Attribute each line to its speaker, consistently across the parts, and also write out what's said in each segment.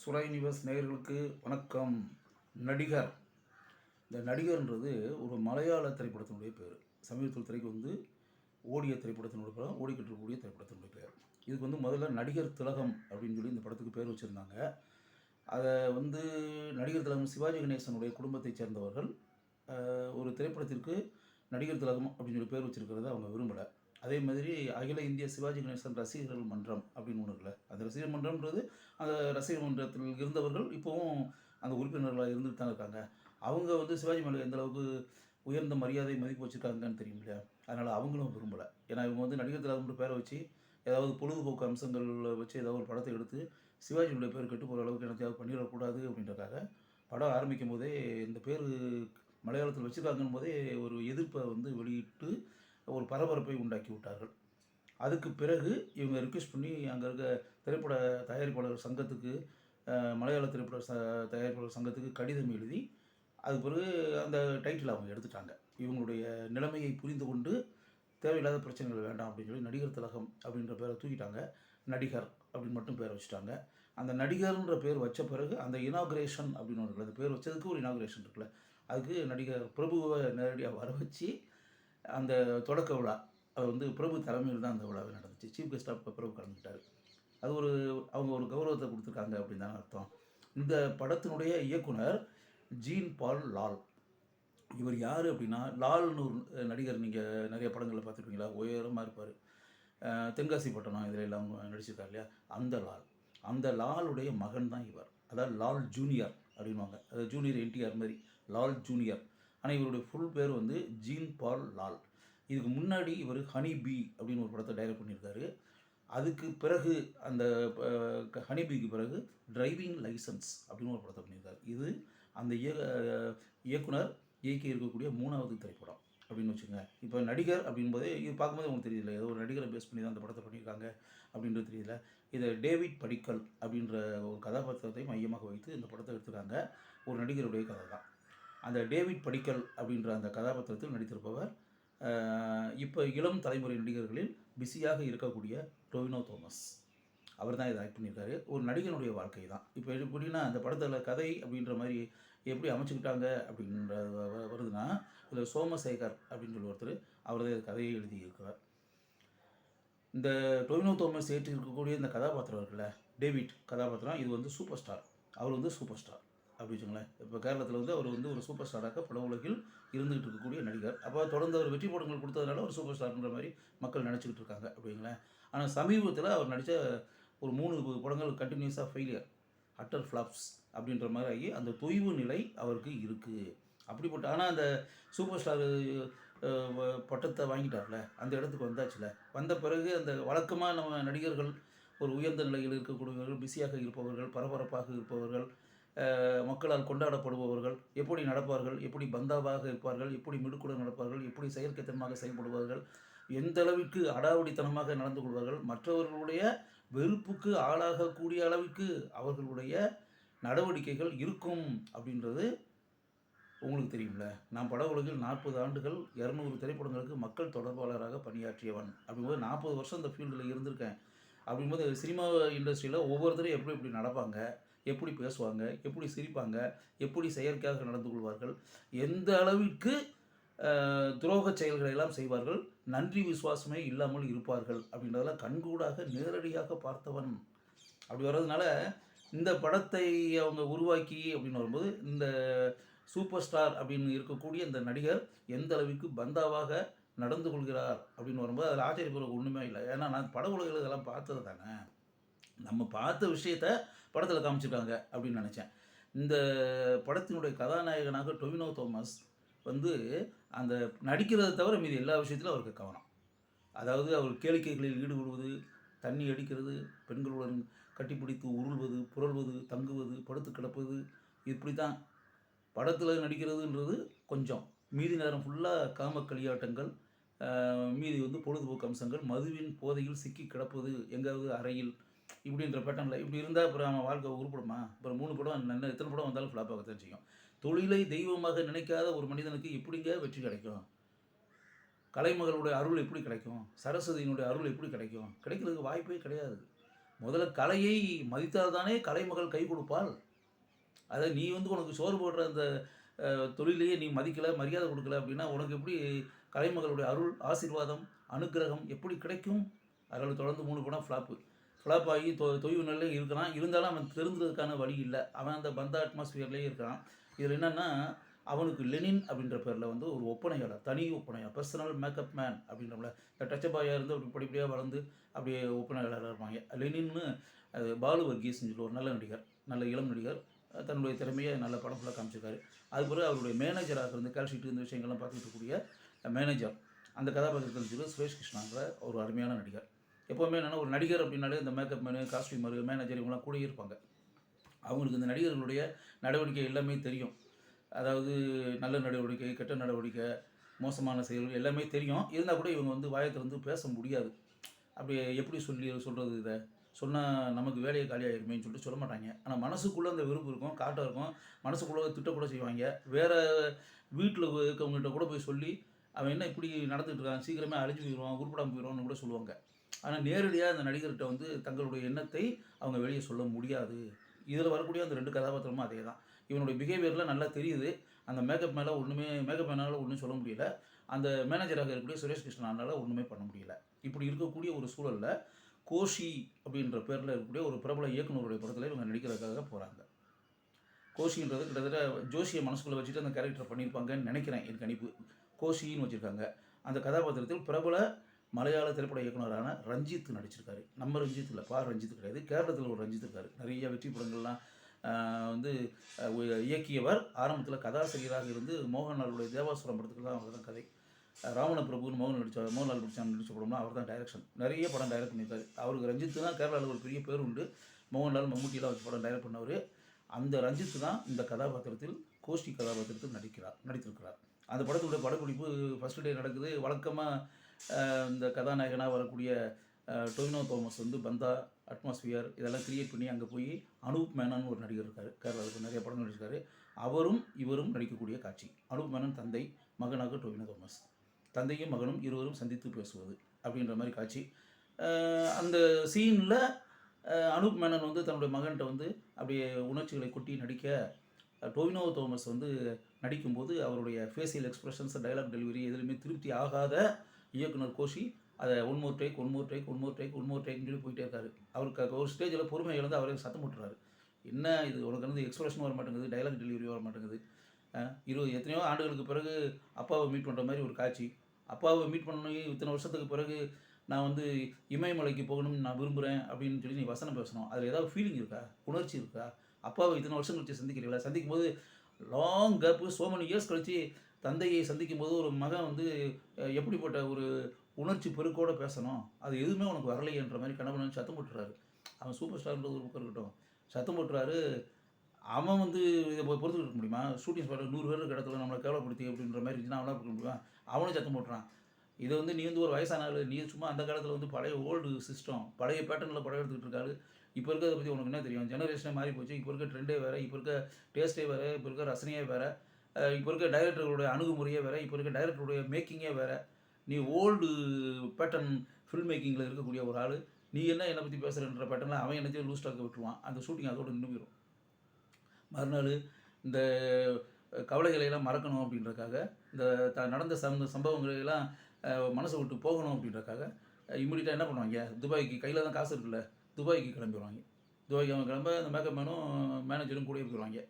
Speaker 1: சுரை நிவஸ் நேயர்களுக்கு வணக்கம். நடிகர். இந்த நடிகர்ன்றது ஒரு மலையாள திரைப்படத்தினுடைய பேர். சமீபத்தில் திரைக்கு வந்து ஓடிய திரைப்படத்தினுடைய படம் ஓடிக்கிட்டு இருக்கக்கூடிய திரைப்படத்தினுடைய பேர். இதுக்கு வந்து முதல்ல நடிகர் திலகம் அப்படின்னு சொல்லி இந்த படத்துக்கு பேர் வச்சுருந்தாங்க. அதை வந்து நடிகர் திலகம் சிவாஜி கணேசனுடைய குடும்பத்தைச் சேர்ந்தவர்கள் ஒரு திரைப்படத்திற்கு நடிகர் திலகம் அப்படின்னு சொல்லி பேர் வச்சுருக்கிறத அவங்க விரும்பலை. அதே மாதிரி அகில இந்திய சிவாஜி கணேசன் ரசிகர்கள் மன்றம் அப்படின்னு ஒன்று இருக்குல்ல. அந்த ரசிகர் மன்றம்ன்றது அந்த ரசிகர் மன்றத்தில் இருந்தவர்கள் இப்போவும் அந்த உறுப்பினர்களாக இருந்துட்டு தான் இருக்காங்க. அவங்க வந்து சிவாஜி மேலே எந்த அளவுக்கு உயர்ந்த மரியாதை மதிப்பு வச்சுருக்காங்கன்னு தெரியும் இல்லையா? அதனால் அவங்களும் விரும்பலை. ஏன்னா இவங்க வந்து நடிகர் திலகம்ன்ற பேரை வச்சு ஏதாவது பொழுதுபோக்கு அம்சங்களில் வச்சு ஏதாவது ஒரு படத்தை எடுத்து சிவாஜியுடைய பேர் கெட்டு போகிற அளவுக்கு எனக்கு பண்ணிடக்கூடாது அப்படின்றக்காக படம் ஆரம்பிக்கும் போதே இந்த பேர் மலையாளத்தில் வச்சுருக்காங்கன்னு போதே ஒரு எதிர்ப்பை வந்து வெளியிட்டு ஒரு பரபரப்பை உண்டாக்கி விட்டார்கள். அதுக்கு பிறகு இவங்க ரிக்வெஸ்ட் பண்ணி அங்கே இருக்க திரைப்பட தயாரிப்பாளர் சங்கத்துக்கு மலையாள திரைப்பட ச தயாரிப்பாளர் சங்கத்துக்கு கடிதம் எழுதி அது பிறகு அந்த டைட்டில் அவங்க எடுத்துட்டாங்க. இவங்களுடைய நிலைமையை புரிந்து கொண்டு தேவையில்லாத பிரச்சனைகள் வேண்டாம் அப்படின்னு சொல்லி நடிகர் திலகம் அப்படின்ற பேரை தூக்கிட்டாங்க. நடிகர் அப்படின்னு மட்டும் பேர் வச்சுட்டாங்க. அந்த நடிகர்ன்ற பேர் வச்ச பிறகு அந்த இனாகுரேஷன் அப்படின்னு ஒன்று அந்த பேர் வச்சதுக்கு ஒரு இனாகுரேஷன் இருக்குல்ல அதுக்கு நடிகர் பிரபுவை நேரடியாக வர வச்சு அந்த தொடக்க விழா அது வந்து பிரபு தலைமையில் தான் அந்த விழாவே நடந்துச்சு. சீஃப் கெஸ்டாக பிரபு கலந்துக்கிட்டாரு. அது ஒரு அவங்க ஒரு கௌரவத்தை கொடுத்துருக்காங்க அப்படின்னு தானே அர்த்தம். இந்த படத்தினுடைய இயக்குனர் ஜீன் பால் லால். இவர் யார் அப்படின்னா லால்னு ஒரு நடிகர் நீங்கள் நிறைய படங்களில் பார்த்துருப்பீங்களா? உயரமாக இருப்பார். தென்காசி பட்டணம் இதில் எல்லாம் நடிச்சிருக்கார் இல்லையா? அந்த லால். அந்த லாலுடைய மகன் தான் இவர். அதாவது லால் ஜூனியர் அப்படின்வாங்க அது ஜூனியர் என்டிஆர் மாதிரி. லால் ஜூனியர். ஆனால் இவருடைய ஃபுல் பேர் வந்து ஜீன் பால் லால். இதுக்கு முன்னாடி இவர் ஹனி பி அப்படின்னு ஒரு படத்தை டைரக்ட் பண்ணியிருக்காரு. அதுக்கு பிறகு அந்த அஹ், ஹனி பிக்கு பிறகு டிரைவிங் லைசன்ஸ் அப்படின்னு ஒரு படத்தை பண்ணியிருக்காரு. இது அந்த இய இயக்குனர் இயக்கி இருக்கக்கூடிய மூணாவது திரைப்படம் அப்படின்னு வச்சுங்க இப்போ நடிகர் அப்படின்போதே இது பார்க்கும்போது உங்களுக்கு தெரியல ஏதோ ஒரு நடிகரை பேஸ் பண்ணி தான் அந்த படத்தை பண்ணியிருக்காங்க அப்படின்றது தெரியல இதை டேவிட் படிக்கல் அப்படின்ற ஒரு கதாபாத்திரத்தை மையமாக வைத்து இந்த படத்தை எடுத்துருக்காங்க. ஒரு நடிகருடைய கதை தான். அந்த டேவிட் படிக்கல் அப்படின்ற அந்த கதாபாத்திரத்தில் நடித்திருப்பவர் இப்போ இளம் தலைமுறை நடிகர்களில் பிஸியாக இருக்கக்கூடிய டொவினோ தோமஸ். அவர் தான் இதை ஆக்ட் பண்ணியிருக்காரு. ஒரு நடிகனுடைய வாழ்க்கை தான். இப்போ எப்படின்னா அந்த படத்தில் கதை அப்படின்ற மாதிரி எப்படி அமைச்சுக்கிட்டாங்க அப்படின்ற வருதுன்னா இதில் சோமசேகர் அப்படின்னு சொல்லி ஒருத்தர் அவர் தான் கதையை எழுதியிருக்கிறார். இந்த டொவினோ தோமஸ் ஏற்றி இருக்கக்கூடிய இந்த கதாபாத்திரம் இருக்குல்ல டேவிட் கதாபாத்திரம் இது வந்து சூப்பர் ஸ்டார். அவர் வந்து சூப்பர் ஸ்டார். அப்படி வச்சுங்களேன் இப்போ கேரளத்தில் வந்து அவர் வந்து ஒரு சூப்பர் ஸ்டாராக பட உலகில் இருந்துகிட்டு இருக்கக்கூடிய நடிகர். அப்போ தொடர்ந்து அவர் வெற்றி படங்கள் கொடுத்ததுனால ஒரு சூப்பர் ஸ்டார்ன்ற மாதிரி மக்கள் நினச்சிக்கிட்டு இருக்காங்க அப்படிங்களேன். ஆனால் சமீபத்தில் அவர் நடித்த ஒரு மூணு படங்கள் கண்டினியூஸாக ஃபெயிலியர் அட்டர் ஃப்ளாப்ஸ் அப்படின்ற மாதிரி ஆகி அந்த தொய்வு நிலை அவருக்கு இருக்குது அப்படிப்பட்ட ஆனால் அந்த சூப்பர் ஸ்டார் பட்டத்தை வாங்கிட்டார்ல. அந்த இடத்துக்கு வந்தாச்சுல. வந்த பிறகு அந்த வழக்கமாக நம்ம நடிகர்கள் ஒரு உயர்ந்த நிலையில் இருக்கக்கூடியவர்கள் பிஸியாக இருப்பவர்கள் பரபரப்பாக இருப்பவர்கள் மக்களால் கொண்டாடப்படுபவர்கள் எப்படி நடப்பார்கள் எப்படி பந்தாவாக இருப்பார்கள் எப்படி மிடுக்குடன் நடப்பார்கள் எப்படி செயற்கைத்தனமாக செயல்படுவார்கள் எந்த அளவிற்கு அடாவடித்தனமாக நடந்து கொள்வார்கள் மற்றவர்களுடைய வெறுப்புக்கு ஆளாகக்கூடிய அளவுக்கு அவர்களுடைய நடவடிக்கைகள் இருக்கும் அப்படின்றது உங்களுக்கு தெரியும்ல. நான் பட உலகில் நாற்பது ஆண்டுகள் இரநூறு திரைப்படங்களுக்கு மக்கள் தொடர்பாளராக பணியாற்றியவன். அப்படிங்கும்போது நாற்பது வருஷம் இந்த ஃபீல்டில் இருந்திருக்கேன். அப்படிங்கும்போது சினிமா இண்டஸ்ட்ரியில் ஒவ்வொருத்தரும் எப்படி எப்படி நடப்பாங்க எப்படி பேசுவாங்க எப்படி சிரிப்பாங்க எப்படி செயற்கையாக நடந்து கொள்வார்கள் எந்த அளவிற்கு துரோக செயல்களை எல்லாம் செய்வார்கள் நன்றி விசுவாசமே இல்லாமல் இருப்பார்கள் அப்படின்றதெல்லாம் கண்கூடாக நேரடியாக பார்த்தவன் அப்படி வர்றதுனால இந்த படத்தை அவங்க உருவாக்கி அப்படின்னு வரும்போது இந்த சூப்பர் ஸ்டார் அப்படின்னு இருக்கக்கூடிய இந்த நடிகர் எந்த அளவுக்கு பந்தாவாக நடந்து கொள்கிறார் அப்படின்னு வரும்போது அதில் ஆச்சரியப்படுற ஒன்றுமே இல்லை. ஏன்னா நான் பட உலகில் இதெல்லாம் பார்த்தது தானே. நம்ம பார்த்த விஷயத்த படத்தில் காமிச்சிருக்காங்க அப்படின்னு நினச்சேன். இந்த படத்தினுடைய கதாநாயகனாக டொவினோ தோமஸ் வந்து அந்த நடிக்கிறதை தவிர மீதி எல்லா விஷயத்திலும் அவருக்கு கவனம். அதாவது அவர் கேளிக்கைகளில் ஈடுபடுவது தண்ணி அடிக்கிறது பெண்களுடன் கட்டிப்பிடித்து உருள்வது புரள்வது தங்குவது படுத்து கிடப்பது இப்படி தான் படத்தில் நடிக்கிறதுன்றது கொஞ்சம். மீதி நேரம் ஃபுல்லாக காம களியாட்டங்கள் மீதி வந்து பொழுதுபோக்கு அம்சங்கள் மதுவின் போதையில் சிக்கி கிடப்பது எங்காவது அறையில் இப்படின்ற பேட்டர்னில் இப்படி இருந்தால் அப்புறம் அவன் வாழ்க்கை உருப்படுமா? அப்புறம் மூணு படம் நல்ல எத்தனை படம் வந்தாலும் ஃப்ளாப் தான் செய்யும். தொழிலை தெய்வமாக நினைக்காத ஒரு மனிதனுக்கு எப்படிங்க வெற்றி கிடைக்கும்? கலைமகளுடைய அருள் எப்படி கிடைக்கும்? சரஸ்வதியினுடைய அருள் எப்படி கிடைக்கும்? கிடைக்கிறதுக்கு வாய்ப்பே கிடையாது. முதல்ல கலையை மதித்தால் தானே கலைமகள் கை கொடுப்பாள். அதை நீ வந்து உனக்கு சோறு போடுற அந்த தொழிலையே நீ மதிக்கலை மரியாதை கொடுக்கல அப்படின்னா உனக்கு எப்படி கலைமகளுடைய அருள் ஆசீர்வாதம் அனுக்கிரகம் எப்படி கிடைக்கும்? அதில் தொடர்ந்து மூணு படம் ஃப்ளாப்பு ஃப்ளாப் ஆகி தொ தொய்வு நிலையில் இருக்கிறான் இருந்தாலும் அவன் திருந்துறதுக்கான வழி இல்லை. அவன் அந்த பந்த அட்மாஸ்பியர்லேயே இருக்கிறான் இதில் என்னென்னா அவனுக்கு லெனின் அப்படின்ற பேரில் வந்து ஒரு ஒப்பனையாளர் தனி ஒப்பனையாளர் பர்சனல் மேக்கப் மேன் அப்படின்றவங்கள இந்த டச்சபாயாக இருந்து அப்படி படிப்படியாக வளர்ந்து அப்படியே ஒப்பனையாளராக இருப்பாங்க. லெனின்னு அது பாலு வர்கீஸ்னு சொல்லி ஒரு நல்ல நடிகர் நல்ல இளம் நடிகர். தன்னுடைய திறமையை நல்ல படம் ஃபுல்லாக காமிச்சிருக்காரு. அது பிறகு அவருடைய மேனேஜராக இருந்து கால்ஷீட் இந்த விஷயங்கள்லாம் பார்த்துட்டு இருக்கக்கூடிய மேனேஜர் அந்த கதாபாத்திரத்தில் சுரேஷ் கிருஷ்ணாங்கிற ஒரு அருமையான நடிகர். எப்போவுமே என்னென்னா ஒரு நடிகர் அப்படின்னாலே இந்த மேக்கப் மேனு காஸ்டியூமர் மேனேஜர் இவங்களாம் கூட இருப்பாங்க அவங்களுக்கு இந்த நடிகர்களுடைய நடவடிக்கை எல்லாமே தெரியும். அதாவது நல்ல நடவடிக்கை கெட்ட நடவடிக்கை மோசமான செயல்கள் எல்லாமே தெரியும். இருந்தால் கூட இவங்க வந்து வாயை திறந்து பேச முடியாது. அப்படி எப்படி சொல்லி சொல்கிறது இதை? சொன்னால் நமக்கு வேலையை காலியாயிருமேன்னு சொல்லிட்டு சொல்ல மாட்டாங்க. ஆனால் மனசுக்குள்ளே அந்த விருப்பம் இருக்கும் காட்டம் இருக்கும். மனசுக்குள்ளே திட்டக்கூட செய்வாங்க. வேறு வீட்டில் இருக்கவங்ககிட்ட கூட போய் சொல்லி அவன் என்ன இப்படி நடந்துட்டு இருக்கான்? சீக்கிரமே அழிஞ்சு போயிடுவான் உருப்படாமல் போயிடுவான்னு கூட சொல்லுவாங்க. ஆனால் நேரடியாக அந்த நடிகர்கிட்ட வந்து தங்களுடைய எண்ணத்தை அவங்க வெளியே சொல்ல முடியாது. இதில் வரக்கூடிய அந்த ரெண்டு கதாபாத்திரமும் அதே தான் இவனுடைய பிஹேவியர்லாம் நல்லா தெரியுது. அந்த மேக்கப் மேலே ஒன்றுமே மேக்கப் மேனால் ஒன்றும் சொல்ல முடியல. அந்த மேனேஜராக இருக்கக்கூடிய சுரேஷ் கிருஷ்ணனால் ஒன்றுமே பண்ண முடியல. இப்படி இருக்கக்கூடிய ஒரு சூழலில் கோஷி அப்படின்ற பேரில் இருக்கக்கூடிய ஒரு பிரபல இயக்குனருடைய படத்தில் இவங்க நடிக்கிறதுக்காக போகிறாங்க கோஷின்றது கிட்டத்தட்ட ஜோஷியை மனசுக்குள்ளே வச்சுட்டு அந்த கேரக்டர் பண்ணியிருப்பாங்கன்னு நினைக்கிறேன். என் கணிப்பு. கோஷின்னு வச்சுருக்காங்க. அந்த கதாபாத்திரத்தில் பிரபல மலையாள திரைப்பட இயக்குனரான ரஞ்சித் நடிச்சிருக்காரு. நம்ம ரஞ்சித் இல்லை பா ரஞ்சித் கிடையாது. கேரளத்தில் ஒரு ரஞ்சித் இருக்காரு. நிறைய வெற்றி படங்கள்லாம் வந்து இயக்கியவர். ஆரம்பத்தில் கதாசிரியராக இருந்து மோகன்லாலுடைய தேவாசுரம் படத்துக்கு தான் அவர் தான் கதை. ராவண பிரபுன்னு மோகன் நடித்த மோகன்லால் பிடிச்சான் நடிச்ச படம்னா அவர் தான் டைரக்ஷன் நிறைய படம் டைரக்ட் பண்ணியிருக்காரு. அவருக்கு ரஞ்சித் தான் கேரளாவில் ஒரு பெரிய பேர் உண்டு. மோகன்லால் மம்முட்டியெலாம் வச்சு படம் டைரக்ட் பண்ணவர். அந்த ரஞ்சித் தான் இந்த கதாபாத்திரத்தில் கோஷ்டி கதாபாத்திரத்தில் நடிக்கிறார் நடித்திருக்கிறார். அந்த படத்துடைய படப்பிடிப்பு ஃபஸ்ட் டே நடக்குது. வழக்கமாக இந்த கதாநாயகனாக வரக்கூடிய டொவினோ தோமஸ் வந்து பந்தா அட்மாஸ்பியர் இதெல்லாம் கிரியேட் பண்ணி அங்கே போய் அனூப் மேனன் ஒரு நடிகர் இருக்கார். கேரளாவுக்கு நிறைய படம் நடிச்சிருக்காரு. அவரும் இவரும் நடிக்கக்கூடிய காட்சி. அனூப் மேனன் தந்தை மகனாக டொவினோ தோமஸ். தந்தையும் மகனும் இருவரும் சந்தித்து பேசுவது அப்படின்ற மாதிரி காட்சி. அந்த சீனில் அனூப் மேனன் வந்து தன்னுடைய மகன்கிட்ட வந்து அப்படியே உணர்ச்சிகளை கொட்டி நடிக்க டொவினோ தோமஸ் வந்து நடிக்கும்போது அவருடைய ஃபேஷியல் எக்ஸ்பிரஷன்ஸ் டைலாக் டெலிவரி எதுலையுமே திருப்தி ஆகாத இயக்குனர் கோஷி அதை one more take one more take one more take one more டேக்னு சொல்லி போயிட்டே இருக்காரு. அவருக்கு ஒரு ஸ்டேஜில் பொறுமை இழந்து அவரே சத்தம் போட்டுறாரு. என்ன இது? உனக்கு வந்து எக்ஸ்பிரஷன் வர மாட்டேங்குது டைலாக் டெலிவரி வர மாட்டேங்குது. இருபது எத்தனையோ ஆண்டுகளுக்கு பிறகு அப்பாவை மீட் பண்ணுற மாதிரி ஒரு காட்சி. அப்பாவை மீட் பண்ணி இத்தனை வருஷத்துக்கு பிறகு நான் வந்து இமயமலைக்கு போகணும்னு நான் விரும்புகிறேன் அப்படின்னு சொல்லி நீ வசனம் பேசணும். அதில் ஏதாவது ஃபீலிங் இருக்கா? உணர்ச்சி இருக்கா? அப்பாவை இத்தனை வருஷம் கழிச்சு சந்திக்கிறீங்களா? சந்திக்கும் போது long gap so many years கழிச்சு தந்தையை சந்திக்கும் போது ஒரு மகன் வந்து எப்படிப்பட்ட ஒரு உணர்ச்சி பெருக்கோடு பேசணும்? அது எதுவுமே உனக்கு வரலையேன்ற மாதிரி கணவன் சத்தம் போட்டுறாரு. அவன் சூப்பர் ஸ்டார்ன்றது ஒரு பக்கம் இருக்கட்டும். சத்தம் போட்டுறாரு. அவன் வந்து இதை பொறுத்துக்கிட்டு இருக்க முடியுமா? ஷூட்டிங் ஸ்பாட்டில் நூறு பேர் இடத்துல நம்மளை கேவலப்படுத்தி அப்படின்ற மாதிரி இருந்துச்சுன்னா அவனால இருக்க முடியுமா? அவனும் சத்தம் போட்டுறான். இதை வந்து நீ வந்து ஒரு வயசான நீ சும்மா அந்த காலத்தில் வந்து பழைய ஓல்டு சிஸ்டம் பழைய பேட்டர்னில் படம் எடுத்துக்கிட்டு இருக்காரு. இப்போ இருக்கிறத பற்றி உனக்கு என்ன தெரியும்? ஜெனரேஷனே மாறி போச்சு இப்போ இருக்க ட்ரெண்டே வேறு. இப்போ இருக்க டேஸ்ட்டே வேறு. இப்போ இருக்க ரசனையே வேறு. இப்போ இருக்க டைரக்டர்களுடைய அணுகுமுறையே வேறு இப்போ இருக்க டைரக்டருடைய மேக்கிங்கே வேறு. நீ ஓல்டு பேட்டர்ன் ஃபில்ம் மேக்கிங்கில் இருக்கக்கூடிய ஒரு ஆள் நீ என்ன என்னை பற்றி பேசுகிறன்ற பேட்டர்னில் அவன் என்னத்தையும் லூஸ் டாக்க விட்டுருவான். அந்த ஷூட்டிங் அதோடு நின்று போயிடும் மறுநாள் இந்த கவலைகளையெல்லாம் கவலைகளை எல்லாம் மறக்கணும் அப்படின்றக்காக இந்த த நடந்த சம் சம்பவங்களையெல்லாம் மனசை விட்டு போகணும் அப்படின்றக்காக இம்மிடியட்டாக என்ன பண்ணுவாங்க? துபாய்க்கு கையில் தான் காசு இருக்குல்ல துபாய்க்கு கிளம்பிடுவாங்க. துபாய்க்கு அவங்க கிளம்ப அந்த மேக்கப் மேனும் மேனேஜரும் கூட இருக்கிறாங்க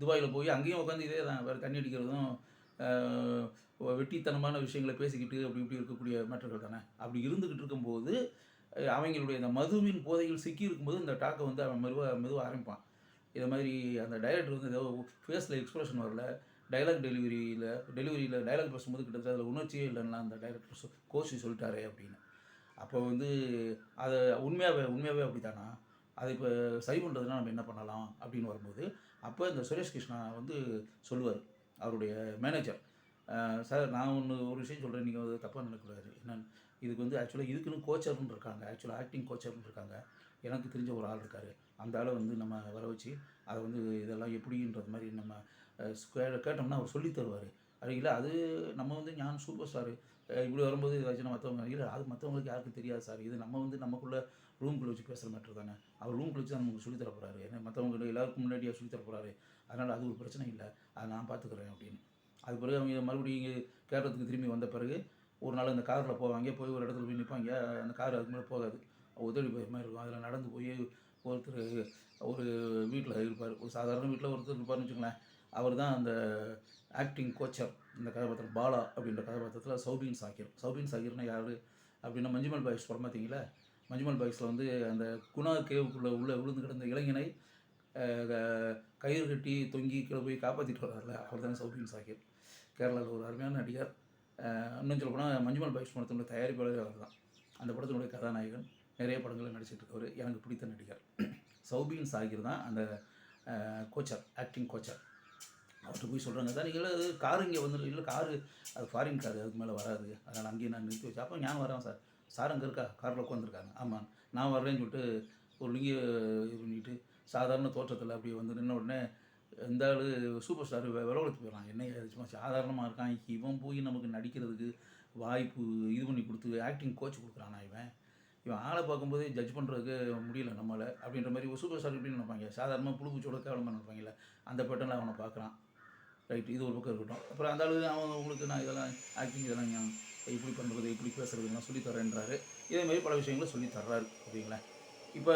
Speaker 1: துபாயில் போய் அங்கேயும் உட்காந்து இதே தான். வேறு தண்ணி அடிக்கிறதும் வெட்டித்தனமான விஷயங்களை பேசிக்கிட்டு அப்படி இப்படி இருக்கக்கூடிய மேட்டர்கள் தானே. அப்படி இருந்துக்கிட்டு இருக்கும்போது அவங்களுடைய அந்த மதுவின் போதையில் சிக்கி இருக்கும்போது இந்த டாக்கை வந்து அவன் மெதுவாக மெதுவாக ஆரம்பிப்பான். இதை மாதிரி அந்த டைரக்டர் வந்து ஏதோ ஃபேஸில் எக்ஸ்பிரஷன் வரல. டைலாக் டெலிவரியில் டெலிவரியில் டைலாக் பேசும்போது கிட்டத்தட்ட அதில் உணர்ச்சியே இல்லைன்னா அந்த டைரக்டர் கோச்சி சொல்லிட்டாரே அப்படின்னு. அப்போ வந்து அதை உண்மையாகவே உண்மையாகவே அப்படி தானா அதை இப்போ சரி பண்ணுறதுனா நம்ம என்ன பண்ணலாம் அப்படின்னு வரும்போது அப்போ இந்த சுரேஷ் கிருஷ்ணா வந்து சொல்லுவார் அவருடைய மேனேஜர் சார் நான் ஒன்று ஒரு விஷயம் சொல்கிறேன் நீங்கள் வந்து தப்பாக நினைக்கக்கூடாது. என்னென்னு? இதுக்கு வந்து ஆக்சுவலாக இதுக்குன்னு கோச்சர்னு இருக்காங்க. ஆக்சுவலாக ஆக்டிங் கோச்சர்னு இருக்காங்க. எனக்கு தெரிஞ்ச ஒரு ஆள் இருக்கார். அந்த ஆளை வந்து நம்ம வர வச்சு அதை வந்து இதெல்லாம் எப்படின்றது மாதிரி நம்ம கே- கேட்டோம்னா அவர் சொல்லி தருவார். அது இல்லை அது நம்ம வந்து ஞான் சூப்பர் ஸ்டாரு இப்படி வரும்போது ஏதாச்சும் மற்றவங்க இல்லை அது மற்றவங்களுக்கு யாருக்கும் தெரியாது சார். இது நம்ம வந்து நமக்குள்ளே ரூம்குள்ளே வச்சு பேசுகிற மேட்ரு தானே? அவர் ரூம்குள்ளே வச்சு தான் நமக்கு சொல்லித் போகிறாரு ஏன்னா மற்றவங்க எல்லாருக்கும் முன்னாடியே சொல்லித் போகிறாரு அதனால் அது ஒரு பிரச்சனை இல்லை. அதை நான் பார்த்துக்கிறேன் அப்படின்னு. அது பிறகு அவங்க மறுபடியும் இங்கே கேரளத்துக்கு திரும்பி வந்த பிறகு ஒரு நாள் அந்த காரில் போவாங்க. போய் ஒரு இடத்துல போய் நிற்பாங்க அந்த கார் அதுக்கு மேலே போகாது. உதவி போய் மாதிரி இருக்கும். அதில் நடந்து போய் ஒருத்தர் ஒரு வீட்டில் இருப்பார். ஒரு சாதாரண வீட்டில் ஒருத்தர் இருப்பார்னு வச்சுக்கோங்களேன். அவர் தான் அந்த ஆக்டிங் கோச்சர் இந்த கதாபாத்திரம். பாலா அப்படின்ற கதாபாத்திரத்தில் சௌபின் சாக்கிர் சௌபின் சாக்கிர்னா யார்? அப்படின்னா மஞ்சுமல் பாய்ஸ் படம் பார்த்தீங்களா? மஜ்மல் பாய்ஸில் வந்து அந்த குணா கேவுக்குள்ளே உள்ளே விழுந்து கிடந்த இளைஞனை கயிறு கட்டி தொங்கி கீழே போய் காப்பாற்றிட்டு வர்றாருல. அவர் தானே சௌபின் சாஹிப். கேரளாவில் ஒரு அருமையான நடிகர். இன்னும் சொல்ல போனால் மஞ்சுமல் பாய்ஸ் படத்தினுடைய தயாரிப்பாளர் அவர் தான். அந்த படத்தினுடைய கதாநாயகன். நிறைய படங்களில் நடிச்சிட்டு இருக்கவர். எனக்கு பிடித்த நடிகர். சௌபின் சாகிர் தான் அந்த கோச்சர் ஆக்டிங் கோச்சர். அவர்கிட்ட போய் சொல்கிறாங்க சார் நீங்கள் காரு கார் இங்கே வந்துடும் இல்லை காரு அது ஃபாரின் காரு அதுக்கு மேலே வராது. அதனால் அங்கேயே நான் நிறுத்தி வச்சு அப்போ ஞாபகம் வரேன் சார் சார் அங்கே இருக்கா? காரில் உட்காந்துருக்காங்க ஆமாம் நான் வர்றேன்னு சொல்லிட்டு ஒரு லிங்க இது பண்ணிட்டு சாதாரண தோற்றத்தில் அப்படி வந்து நின்ன உடனே இந்த ஆள் சூப்பர் ஸ்டார் விலவெடுத்து போயிடலாம் என்ன சும்மா சாதாரணமாக இருக்கான். இவன் போய் நமக்கு நடிக்கிறதுக்கு வாய்ப்பு இது பண்ணி கொடுத்து ஆக்டிங் கோச் கொடுக்குறானா இவன்? இவன் ஆளை பார்க்கும்போதே ஜட்ஜ் பண்ணுறதுக்கு முடியல நம்மளை அப்படின்ற மாதிரி ஒரு சூப்பர் ஸ்டார் எப்படின்னு நினைப்பாங்க. சாதாரணமாக புழு பூச்சோட கேவலமாக நினைப்பாங்கல்ல அந்த பேட்டர்னில் அவனை பார்க்குறான். ரைட் இது ஒரு பக்கம் இருக்கட்டும். அப்புறம் அந்த அளவு அவன் உங்களுக்கு நான் இதெல்லாம் ஆக்டிங் இதெல்லாம் இப்படி பண்ணுறது இப்படி பேசுகிறதுலாம் சொல்லித்தரேன்றாரு. தரேன்றாரு பல விஷயங்களை சொல்லி தர்றாரு அப்படிங்களா இப்போ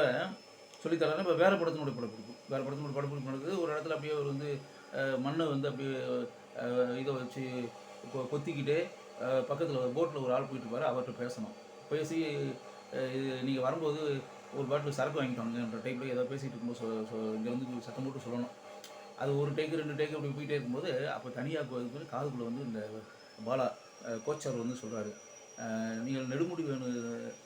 Speaker 1: சொல்லித்தரேன் இப்போ வேறு படத்தினுடைய படப்பிடிப்பு வேறு படத்தினுடைய படப்பிடிப்பு நடக்குது ஒரு இடத்துல அப்படியே அவர் வந்து மண்ணை வந்து அப்படியே இதை வச்சு கொ- கொத்திக்கிட்டே பக்கத்தில் போட்டில் ஒரு ஆள் போயிட்டு இருப்பார். அவர்கிட்ட பேசணும். பேசி இது நீங்கள் வரும்போது ஒரு பாட்டில் சரக்கு வாங்கிட்டாங்கன்ற டைப்பில் ஏதோ பேசிகிட்டு இருக்கும்போது இங்கேருந்து வந்து சத்தம் போட்டு சொல்லணும். அது ஒரு டேக்கு ரெண்டு டேக்கு அப்படி போயிட்டே இருக்கும்போது அப்போ தனியாக காதுக்குள்ளே வந்து இந்த பாலா கோச்சர் வந்து சொல்கிறாரு நீங்கள் நெடுமுடி வேணு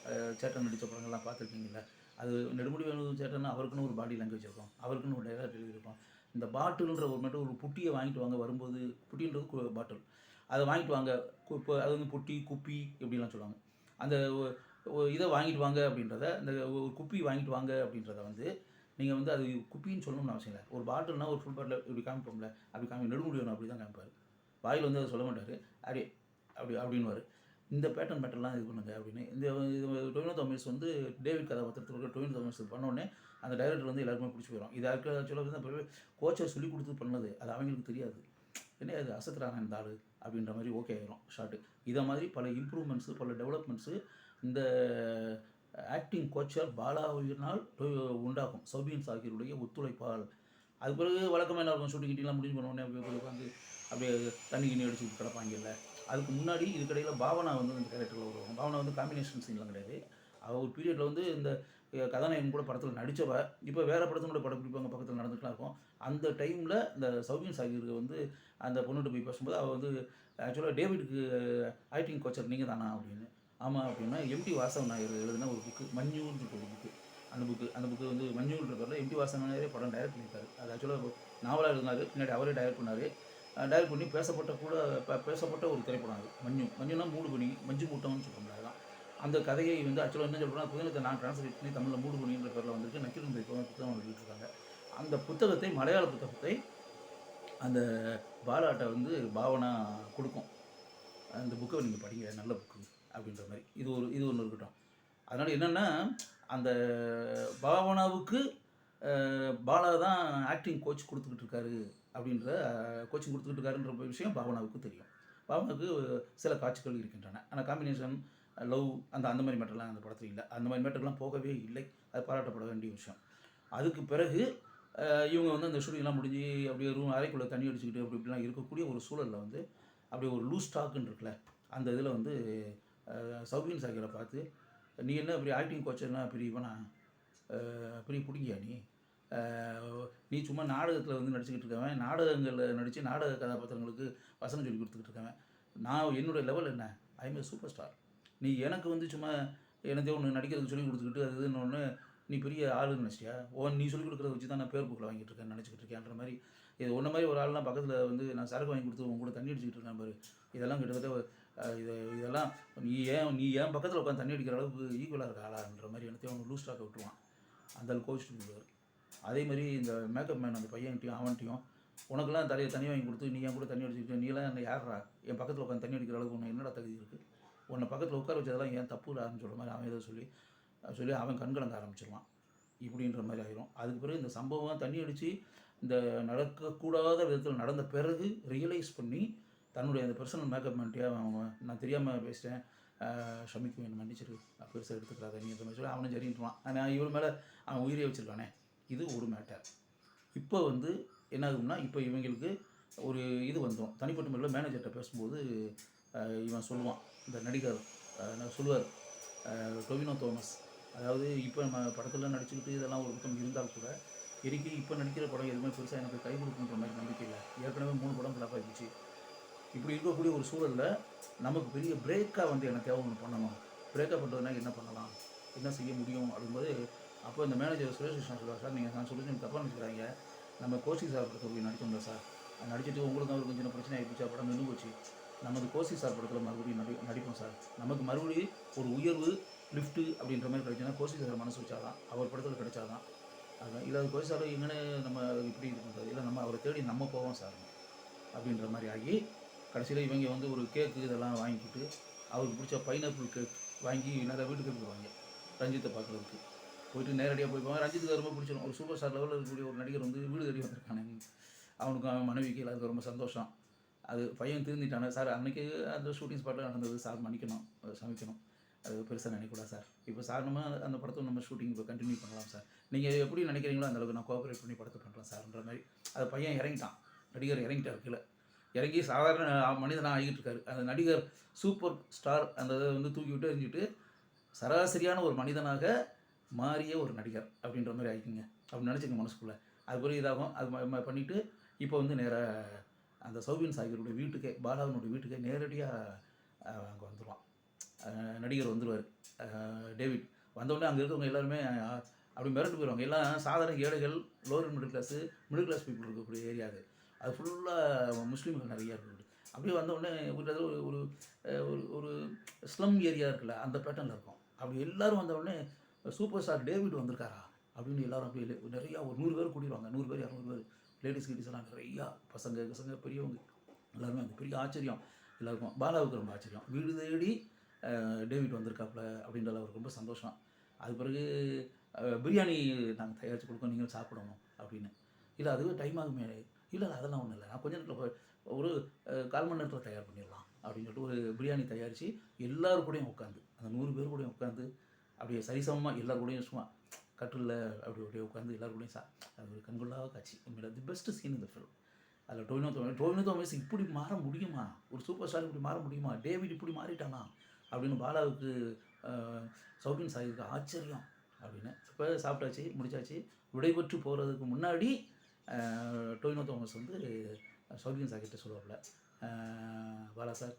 Speaker 1: சேட்டன் நடித்த படங்கள்லாம் பார்த்துருக்கீங்கல்ல? அது நெடுமுடி வேணு சேட்டன் அவருக்குன்னு ஒரு பாடி லாங்குவேஜ் இருக்கும். அவருக்குன்னு ஒரு டைலாக் எழுதியிருக்கும். இந்த பாட்டில்ன்ற ஒரு மட்டும் ஒரு புட்டியை வாங்கிட்டு வாங்க வரும்போது புட்டின்றது பாட்டில். அதை வாங்கிட்டு வாங்க. கு- இப்போ அது வந்து புட்டி குப்பி இப்படிலாம் சொல்லுவாங்க. அந்த இதை வாங்கிட்டு வாங்க அப்படின்றத அந்த ஒரு குப்பி வாங்கிட்டு வாங்க அப்படின்றத வந்து நீங்கள் வந்து அது குப்பின்னு சொல்லணும்னு அவசியம் இல்லை. ஒரு பாட்டில்னா ஒரு ஃபுல் பாட்டில் இப்படி காமிப்போம்ல அப்படி காமி நெடுமுடி வேணும் அப்படி தான் காமிப்பார். வாயில் வந்து அதை சொல்ல மாட்டார். அப்படியே அப்படி அப்படின்னுவார். இந்த பேட்டர்ன் பேட்டர்லாம் இது பண்ணுங்க அப்படின்னு. இந்த டொவினோ தாமஸ் வந்து டேவிட் கதாபாத்திரத்தில் இருக்க டொவினோ தாமஸ் பண்ண உடனே அந்த டைரக்டர் வந்து எல்லாருக்குமே பிடிச்சி போயிடும் இது ஆக்சுவலாக கோச்சர் சொல்லி கொடுத்து பண்ணது. அது அவங்களுக்கு தெரியாது. என்ன அது அசத்துறாங்க இந்த ஆள் அப்படின்ற மாதிரி ஓகே ஆயிரும் ஷார்ட்டு இதை மாதிரி பல இம்ப்ரூவ்மெண்ட்ஸு பல டெவலப்மெண்ட்ஸு இந்த ஆக்டிங் கோச்சர் பாலாவினால் உண்டாகும். சௌபியன் சாகிருடைய ஒத்துழைப்பால். அது பிறகு வழக்கமாக என்ன இருக்கும் ஷூட்டிங் கிட்டிலாம் முடிஞ்சு பண்ண உடனே அப்படியே உட்காந்து அப்படியே தண்ணி கிண்ணி அடிச்சுட்டு கிடப்பாங்கல்ல அதுக்கு முன்னாடி இதுக்கடையில் பாவனா வந்து இந்த கேரக்டரில் வருவாங்க. பாவனா வந்து காம்பினேஷன் சீன்லாம் கிடையாது. அவள் ஒரு பீரியடில் வந்து இந்த கதாநாயகன் கூட படத்தில் நடித்தவ இப்போ வேறு படத்தினோட படம் பிடிப்பாங்க பக்கத்தில் நடந்துட்டுலாம் இருக்கும். அந்த டைமில் இந்த சௌபியன் சாகிருக்கு வந்து அந்த பொண்ணுகிட்ட போய் பேசும்போது அவள் வந்து ஆக்சுவலாக டேவிட்க்கு ஆக்டிங் கோச்சர் நீங்கள் தானா? அப்படின்னு. ஆமாம் அப்படின்னா எம்டி வாசவன் நாயர் எழுதின ஒரு புக்கு மஞ்சூன்னு சொல்லிட்டு ஒரு புக்கு அந்த புக்கு அந்த புக்கு வந்து மஞ்சூன்ற பேரில் எம்டி வாசவன் நாயரே படம் டைரக்ட் பண்ணியிருக்காரு. அது ஆக்சுவலாக நாவலாக எழுதினார். பின்னாடி அவரே டைரக்ட் பண்ணார். டைரக்ட் பண்ணி பேசப்பட்ட கூட பேசப்பட்ட ஒரு திரைப்படம் அது. மஞ்சு. மஞ்சுனா மூடு பண்ணி மஞ்சு மூட்டம்னு சொல்லுவாங்க அதுதான் அந்த கதையை வந்து ஆக்சுவலாக என்ன சொல்கிறேன்னா புதினத்தை நான் ட்ரான்ஸ்லேட் பண்ணி தமிழில் மூடு பண்ணின்ற பேரில் வந்திருக்கு. நக்கீரன் இப்போ புத்தகம் எழுதிட்டுருக்காங்க அந்த புத்தகத்தை மலையாள புத்தகத்தை அந்த பாலாட்டை வந்து பாவனா கொடுக்கும். அந்த புக்கை நீங்கள் படிங்க நல்ல புக்கு அப்படின்ற மாதிரி. இது ஒரு இது ஒன்று இருக்கட்டும். அதனால் என்னென்னா அந்த பாவனாவுக்கு பாலா தான் ஆக்டிங் கோச் கொடுத்துக்கிட்டு இருக்காரு. அப்படின்ற கோச்சிங் கொடுத்துக்கிட்டு இருக்காருன்ற விஷயம் பாவனாவுக்கு தெரியும். பாவனாவுக்கு சில காட்சிகள் இருக்கின்றன. ஆனால் காம்பினேஷன் லவ் அந்த அந்த மாதிரி மேட்டர்லாம் அந்த படத்தில் இல்லை. அந்த மாதிரி மேட்டர்லாம் போகவே இல்லை. அது பாராட்டப்பட வேண்டிய விஷயம். அதுக்கு பிறகு இவங்க வந்து அந்த ஷூட்டிங்லாம் முடிஞ்சு அப்படியே ரூம் அறைக்குள்ளே தண்ணி அடிச்சுக்கிட்டு அப்படி இப்படிலாம் இருக்கக்கூடிய ஒரு சூழலில் வந்து அப்படியே ஒரு லூஸ் ஸ்டாக்குன்னு இருக்குல்ல அந்த இதில் வந்து அஹ், சௌபின் சாகரை பார்த்து நீ என்ன அப்படி ஆக்டிங் கோச்சர்லாம் பெரிய இவனா பெரிய பிடிங்கியா நீ? நீ சும்மா நாடகத்தில் வந்து நடிச்சுக்கிட்டு இருக்கவன் நாடகங்களில் நடித்து நாடக கதாபாத்திரங்களுக்கு வசனம் சொல்லி கொடுத்துக்கிட்டு இருக்கவன். நான் என்னுடைய லெவல் என்ன? ஐம் ஏ சூப்பர் ஸ்டார் நீ எனக்கு வந்து சும்மா எனதே ஒன்று நடிக்கிறதுக்கு சொல்லி கொடுத்துக்கிட்டு அது இன்னொன்று ஒன்று நீ பெரிய ஆளுன்னு நினச்சிட்டியா? ஓ நீ சொல்லி கொடுக்குறத வச்சு தான் நான் பேர் புக்கில் வாங்கிட்டு இருக்கேன் நினச்சிக்கிட்டு இருக்கேன்ற மாதிரி இது ஒன்றை மாதிரி ஒரு ஆள்லாம் பக்கத்தில் வந்து நான் சரக்கு வாங்கி கொடுத்து உங்க கூட தண்ணி அடிச்சுக்கிட்டு இருக்கேன் பாரு. இதெல்லாம் கிட்டத்தட்ட இது இதெல்லாம் நீ ஏன் நீ ஏன் பக்கத்தில் உட்காந்து தண்ணி அடிக்கிற அளவுக்கு ஈக்குவலாக இருக்க ஆளான்ற மாதிரி என்னத்தையும் அவன் லூஸ் ஸ்டாக்கை விட்டுருவான். அந்த ஆள் கோச்சிட்டு அதே மாதிரி இந்த மேக்கப் மேன் அந்த பையன்கிட்டையும் அவன்கிட்டையும் உனக்கெல்லாம் தலையை தண்ணி வாங்கி கொடுத்து நீ என் கூட தண்ணி அடிச்சுக்கிட்டு நீலாம் என்ன யாரா என் பக்கத்தில் உட்காந்து தண்ணி அடிக்கிற அளவுக்கு உன்னை என்னடா தகுதி இருக்குது உன்னை பக்கத்தில் உட்கார வச்சதெல்லாம் ஏன் தப்பு தப்புடான்னு சொல்கிற மாதிரி அவன் ஏதோ சொல்லி சொல்லி அவன் கண்கலங்க ஆரம்பிச்சிருவான். இப்படின்ற மாதிரி ஆயிரும். அதுக்கு பிறகு இந்த சம்பவம் தண்ணி அடித்து இந்த நடக்கக்கூடாத விதத்தில் நடந்த பிறகு ரியலைஸ் பண்ணி தன்னுடைய அந்த பர்சனல் மேக்கப் பண்ணிட்டு அவன் நான் தெரியாமல் பேசிட்டேன். ஷமிக்கு என்னை மன்னிச்சிரு. பெருசாக எடுத்துக்கிறாத நீ மாதிரி சொல்லி அவனும் சரின்ட்டுவான் ஆனால் இவன் மேலே அவன் உயிரியை வச்சிருக்கானே. இது ஒரு மேட்டர் இப்போ வந்து என்ன ஆகும்னா இப்போ இவங்களுக்கு ஒரு இது வந்துடும் தனிப்பட்ட முறையில் மேனேஜர்கிட்ட பேசும்போது இவன் சொல்லுவான் இந்த நடிகர் சொல்லுவார் டொவினோ தோமஸ். அதாவது இப்போ நம்ம படத்தில் நடிச்சுக்கிட்டு இதெல்லாம் ஒரு பக்கம் இருந்தால் கூட எனக்கு இப்போ நடிக்கிற படம் எதுவுமே பெருசாக எனக்கு கை கொடுக்குன்ற மாதிரி நம்பிக்கை இல்லை. ஏற்கனவே மூணு படம் ஃப்ளாப் ஆகிடுச்சு இப்படி இருக்கக்கூடிய ஒரு சூழலில் நமக்கு பெரிய பிரேக்காக வந்து எனக்கு தேவை ஒன்று பண்ணணும். பிரேக்காக பண்ணுறதுனா என்ன பண்ணலாம்? என்ன செய்ய முடியும்? அப்படிங்கும்போது அப்போ இந்த மேனேஜர் சுரேஷ் கிருஷ்ணா சொல்லுவார் சார் நீங்கள் நான் சொல்லுங்க தப்பாக நினச்சிக்கிறாங்க. நம்ம கோசி சார் படத்தில் போய் நடிச்சோம்ல சார். அது நடிச்சிட்டு உங்களுக்கு அவருக்கு சின்ன பிரச்சனை ஆகிடுச்சு படம் நின்று போச்சு. நமது கோசி சார் படத்தில் மறுபடியும் நடி நடிப்போம் சார். நமக்கு மறுபடியும் ஒரு உயர்வு லிஃப்ட்டு அப்படின்ற மாதிரி கிடைச்சுன்னா கோசி சார் மனசு வச்சாதான் அவர் படத்தில் கிடைச்சாதான். அதுதான் இல்லை கோசி சார் எங்கன்னு நம்ம இப்படி இது பண்ணுறது இல்லை நம்ம அவரை தேடி நம்ம போவோம் சார். அப்படின்ற மாதிரி ஆகி கடைசியில் இவங்க வந்து ஒரு கேக்கு இதெல்லாம் வாங்கிக்கிட்டு அவருக்கு பிடிச்ச பைனாப்பிள் கேக் வாங்கி நிறைய வீட்டுக்கு போவாங்க ரஞ்சித்தை பார்க்குறதுக்கு. போயிட்டு நேரடியாக போய்ப்பாங்க ரஞ்சித்துக்கு ரொம்ப பிடிச்சிடும் ஒரு சூப்பர் ஸ்டார் லெவலில் இருக்கக்கூடிய ஒரு நடிகர் வந்து வீடு தேடி வந்திருக்கானே. அவனுக்கு அவன் மனைவிக்கு எல்லாருக்கும் ரொம்ப சந்தோஷம். அது பையன் திருந்திட்டானே. சார் அன்றைக்கி அந்த ஷூட்டிங் ஸ்பாட்டில் நடந்தது. சார் மன்னிக்கணும். சமைக்கணும். அது பெருசாக நினைக்கூடாது சார். இப்போ சார் நம்ம அந்த படத்தை நம்ம ஷூட்டிங் இப்போ கண்டினியூ பண்ணலாம் சார். நீங்கள் எப்படி நினைக்கிறீங்களோ அந்த அளவுக்கு நான் கோஆப்ரேட் பண்ணி படத்தை பண்ணுறேன் சார்ன்ற மாதிரி. அது பையன் இறங்கிட்டான். நடிகர் இறங்கிட்டார் கீழே. இறங்கி சாதாரண மனிதனாக ஆகிட்டு இருக்காரு. அந்த நடிகர் சூப்பர் ஸ்டார் அந்த இதை வந்து தூக்கி விட்டு எரிஞ்சிட்டு சராசரியான ஒரு மனிதனாக மாறிய ஒரு நடிகர் அப்படின்ற மாதிரி ஆகிக்குங்க அப்படின்னு நினச்சிங்க மனசுக்குள்ளே. அது பிறகு இதாகும். அது பண்ணிவிட்டு இப்போ வந்து நேராக அந்த சௌபியன் சாகிருடைய வீட்டுக்கே பாலாவனுடைய வீட்டுக்கே நேரடியாக அங்கே வந்துடுவான் நடிகர் வந்துடுவார் டேவிட். வந்தவுடனே அங்கே இருக்கவங்க எல்லாருமே அப்படி மிரட்டு போயிடுவாங்க எல்லாம் சாதாரண ஏழைகள் lower middle class middle class people இருக்கக்கூடிய ஏரியா அது. அது ஃபுல்லாக முஸ்லீம்கள் நிறையா இருக்குது. அப்படியே வந்தவுடனே ஒரு ஏதாவது ஒரு ஒரு ஒரு ஒரு ஸ்லம் ஏரியா இருக்குல்ல அந்த பேட்டர்னில் இருக்கும். அப்படி எல்லோரும் வந்தவுடனே சூப்பர் ஸ்டார் டேவிட் வந்திருக்காரா? அப்படின்னு எல்லாரும் அப்படியே le- நிறையா ஒரு நூறு பேர் கூட்டிடுவாங்க நூறு பேர் இரநூறு பேர். லேடிஸ் கிட்டீஸ் எல்லாம் நிறையா பசங்க பசங்க பெரியவங்க. எல்லாருமே அந்த பெரிய ஆச்சரியம். எல்லாருக்கும் பாலாவுக்கு ரொம்ப ஆச்சரியம். வீடு தேடி டேவிட் வந்திருக்காப்புல அப்படின்றது அவருக்கு ரொம்ப சந்தோஷம். அது பிறகு பிரியாணி நாங்கள் தயாரித்து கொடுக்கோம் நீங்கள் சாப்பிடணும் அப்படின்னு. இல்லை அதுவே டைம் ஆகுமே. இல்லை அதெல்லாம் ஒன்றும் இல்லை. நான் கொஞ்ச நேரத்தில் ஒரு கால் மணி நேரத்தில் தயார் பண்ணிடலாம் அப்படின்னு சொல்லிட்டு ஒரு பிரியாணி தயாரித்து எல்லோரும் கூடயும் உட்காந்து அந்த நூறு பேர் கூடயும் உட்காந்து அப்படியே சரிசமமாக எல்லார் கூடயும் சும்மா கட்டிலில் அப்படி அப்படியே உட்காந்து எல்லார் கூடயும் சா அது ஒரு கண்கொள்ளாத காட்சி. உண்மையில தி பெஸ்ட் சீன் இந்த ஃபிலிம் அதில் டோவினோ தோமஸ் டோவினோ தோமஸ் இப்படி மாற முடியுமா? ஒரு சூப்பர் ஸ்டார் இப்படி மாற முடியுமா? டேவிட் இப்படி மாறிட்டானா? அப்படின்னு பாலாவுக்கு சௌபின் சாகிருக்கு ஆச்சரியம் அப்படின்னு. இப்போ சாப்பிட்டாச்சு முடிச்சாச்சு. விடைபெற்று போகிறதுக்கு முன்னாடி அஹ், டோவினோ தோமஸ் வந்து சௌபின் சாக்கிட்ட சொல்லுவாப்புல பாலா சார்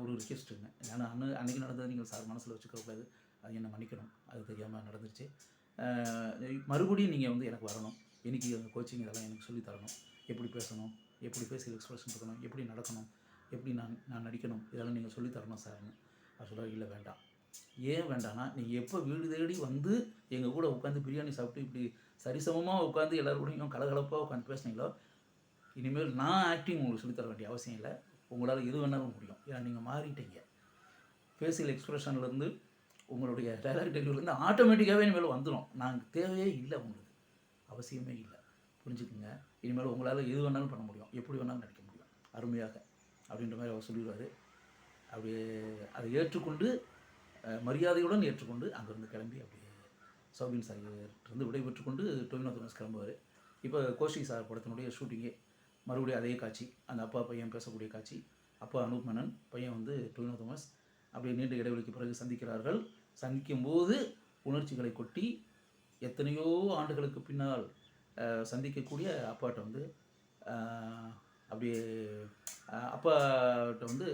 Speaker 1: ஒரு ரிக்வெஸ்ட்டுங்க ஏன்னா அன்னு அன்றைக்கி நடந்தது நீங்கள் சார் மனசில் வச்சுக்கக்கூடாது. அது என்ன மன்னிக்கணும். அது தெரியாமல் நடந்துருச்சு. மறுபடியும் நீங்கள் வந்து எனக்கு வரணும். எனக்கு அந்த கோச்சிங் இதெல்லாம் எனக்கு சொல்லித் தரணும். எப்படி பேசணும்? எப்படி ஃபேஷியல் எக்ஸ்பிரஷன் இருக்கணும் எப்படி நடக்கணும்? எப்படி நான் நான் நடிக்கணும்? இதெல்லாம் நீங்கள் சொல்லித் தரணும் சார்னு அவர் சொல்ல இல்லை வேண்டாம். ஏன் வேண்டாம்னா நீங்கள் எப்போ வீடு தேடி வந்து எங்கள் கூட உட்காந்து பிரியாணி சாப்பிட்டு இப்படி சரிசமமாக உட்காந்து எல்லாரும் கலகலப்பாக உட்காந்து பேசுனீங்களோ இனிமேல் நான் ஆக்டிங் உங்களுக்கு சொல்லித்தர வேண்டிய அவசியம் இல்லை. உங்களால் எது வேணாலும் முடியும். ஏன்னா நீங்கள் மாறிட்டீங்க. ஃபேஷியல் எக்ஸ்பிரஷன்லேருந்து உங்களுடைய டைலாக் டெலிவரிலேருந்து ஆட்டோமேட்டிக்காகவே இனிமேல் வந்துடும் நாங்கள் தேவையே இல்லை உங்களுக்கு. அவசியமே இல்லை. புரிஞ்சுக்குங்க. இனிமேல் உங்களால் எது வேணாலும் பண்ண முடியும். எப்படி வேணாலும் நடிக்க முடியும். அருமையாக அப்படின்ற மாதிரி அவர் சொல்லிடுவார். அப்படியே அதை ஏற்றுக்கொண்டு மரியாதையுடன் ஏற்றுக்கொண்டு அங்கேருந்து கிளம்பி அப்படியே சௌபின் சாகிட்டிருந்து விடைபெற்று கொண்டு டொவினோ தோமஸ் கிளம்புவார். இப்போ கோஷி சார் படத்தினுடைய ஷூட்டிங்கே மறுபடியும் அதே காட்சி. அந்த அப்பா பையன் பேசக்கூடிய காட்சி. அப்பா அனூப் மேனன் பையன் வந்து டொமினோ தோமஸ். அப்படியே நீண்ட இடைவெளிக்கு பிறகு சந்திக்கிறார்கள். சந்திக்கும்போது உணர்ச்சிகளை கொட்டி எத்தனையோ ஆண்டுகளுக்கு பின்னால் சந்திக்கக்கூடிய அப்பாட்ட வந்து அப்படியே அப்பாட்ட வந்து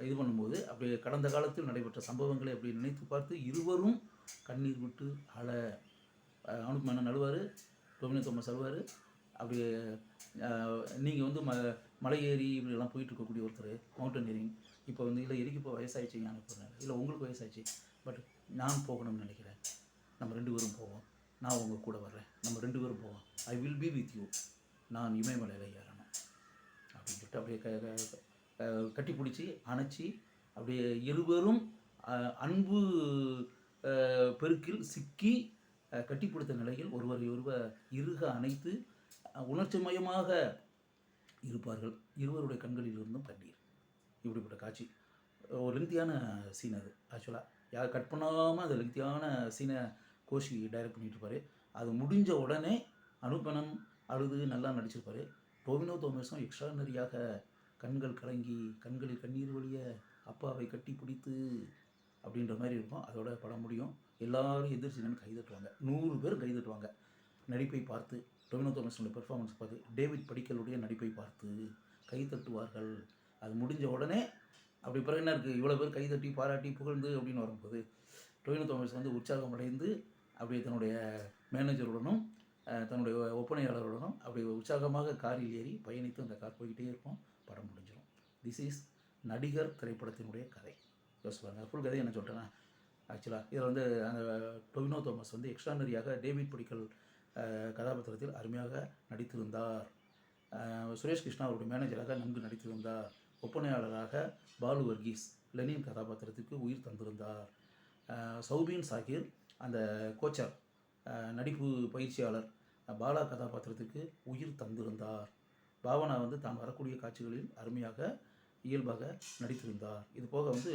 Speaker 1: இது பண்ணும்போது அப்படியே கடந்த காலத்தில் நடைபெற்ற சம்பவங்களை அப்படி நினைத்து பார்த்து இருவரும் கண்ணீர் விட்டு அழ அவனுக்கு அனுப் நழுவார் அழுவார் டொமினோ தோமஸ் அழுவார் அப்படியே நீங்கள் வந்து ம மலை ஏறி இப்படிலாம் போயிட்டு இருக்கக்கூடிய ஒருத்தர் மவுண்டனியரிங் இப்போ வந்து இல்லை எரிக்கு இப்போ வயசாயிடுச்சு ஞான இல்லை உங்களுக்கு வயசாயிடுச்சு. பட் நான் போகணும்னு நினைக்கிறேன். நம்ம ரெண்டு பேரும் போவோம். நான் உங்கள் கூட வர்றேன். நம்ம ரெண்டு பேரும் போவோம். I will be with you நான் இமயமலையில் ஏறணும். அப்படின்னு சொல்லிட்டு அப்படியே க கட்டி பிடிச்சி அணைச்சி அப்படியே இருவரும் அன்பு பெருக்கில் சிக்கி கட்டி கட்டிப்பிடித்த நிலையில் ஒருவரை ஒருவர் இருக அணைத்து உணர்ச்சி உணர்ச்சிமயமாக இருப்பார்கள். இருவருடைய கண்களில் இருந்தும் கண்ணீர் இப்படிப்பட்ட காட்சி. ஒரு லென்த்தியான சீன் அது ஆக்சுவலாக யார் கட் பண்ணாமல் அது லெக்தியான சீனை கோஷி டைரக்ட் பண்ணிட்டு அது முடிஞ்ச உடனே அனுப்பனம் அழுது நல்லா நடிச்சிருப்பாரு. டோவினோ தோமஸும் எக்ஸ்ட்ரானரியாக கண்கள் கலங்கி கண்களில் கண்ணீர் வழிய அப்பாவை கட்டி பிடித்து அப்படின்ற மாதிரி இருக்கும். அதோட படம் முடியும். எல்லாரும் எதிர்த்து நின்று கைதட்டுவாங்க நூறு பேர் கைதட்டுவாங்க நடிப்பை பார்த்து டொமினோ தோமஸோட பெர்ஃபார்மன்ஸ் பார்த்து டேவிட் படிக்கலுடைய நடிப்பை பார்த்து கை தட்டுவார்கள். அது முடிஞ்ச உடனே அப்படி பிறகு என்ன இருக்குது இவ்வளோ பேர் கைதட்டி பாராட்டி புகழ்ந்து அப்படின்னு வரும்போது டொயினோ தோமஸ் வந்து உற்சாகம் அடைந்து அப்படியே தன்னுடைய மேனேஜருடனும் தன்னுடைய ஒப்பனையாளருடனும் அப்படி உற்சாகமாக காரில் ஏறி பயணித்து அந்த கார் போய்கிட்டே இருக்கும் படம் முடிஞ்சிடும். திஸ் இஸ் நடிகர் திரைப்படத்தினுடைய கதை. யோசிச்சு பாருங்க. ஃபுல் கதை என்ன சொல்கிறேன்னா ஆக்சுவலாக இதில் வந்து அந்த டொவினோ தோமஸ் வந்து எக்ஸ்ட்ரானரியாக டேவிட் படிக்கல் கதாபாத்திரத்தில் அருமையாக நடித்திருந்தார். சுரேஷ் கிருஷ்ணா அவருடைய மேனேஜராக நன்கு நடித்திருந்தார். ஒப்பனையாளராக பாலு வர்கீஸ் லெனின் கதாபாத்திரத்துக்கு உயிர் தந்திருந்தார். சௌபின் சௌபீன் சாகிர் அந்த கோச்சர் நடிப்பு பயிற்சியாளர் பாலா கதாபாத்திரத்துக்கு உயிர் தந்திருந்தார். பாவனா வந்து தான் வரக்கூடிய காட்சிகளில் அருமையாக இயல்பாக நடித்திருந்தார். இது போக வந்து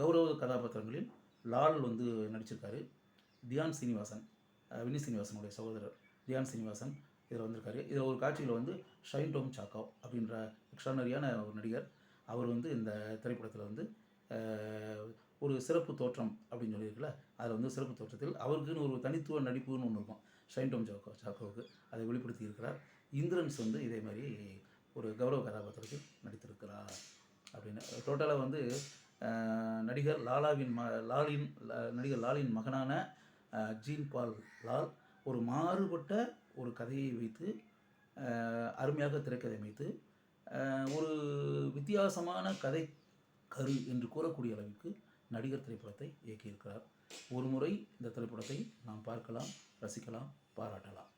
Speaker 1: கௌரவ கதாபாத்திரங்களில் லால் வந்து நடிச்சிருக்காரு. தியான் சீனிவாசன் வினி சீனிவாசனுடைய சகோதரர் தியான் சீனிவாசன் இதில் வந்திருக்காரு. இதில் ஒரு காட்சியில் வந்து ஷைன் டோம் சாக்கோ அப்படின்ற எக்ஸ்ட்ரானரியான ஒரு நடிகர். அவர் வந்து இந்த திரைப்படத்தில் வந்து ஒரு சிறப்பு தோற்றம் அப்படின்னு சொல்லியிருக்கல அதில் வந்து சிறப்பு தோற்றத்தில் அவருக்குன்னு ஒரு தனித்துவ நடிப்புன்னு ஒன்று இருக்கும் ஷைன் டோம் சாக்கோ சாக்கோவுக்கு. அதை வெளிப்படுத்தி இருக்கிறார். இந்திரன்ஸ் வந்து இதே மாதிரி ஒரு கௌரவ கதாபாத்திரத்தில் நடித்திருக்கிறார் அப்படின்னு. டோட்டலாக வந்து நடிகர் லாலாவின் ம லாலின் நடிகர் லாலின் மகனான ஜீன் பால் லால் ஒரு மாறுபட்ட ஒரு கதையை வைத்து அருமையாக திரைக்கதை அமைத்து ஒரு வித்தியாசமான கதை கரு என்று கூறக்கூடிய அளவுக்கு நடிகர் திரைப்படத்தை இயக்கியிருக்கிறார். ஒரு முறை இந்த திரைப்படத்தை நாம் பார்க்கலாம் ரசிக்கலாம் பாராட்டலாம்.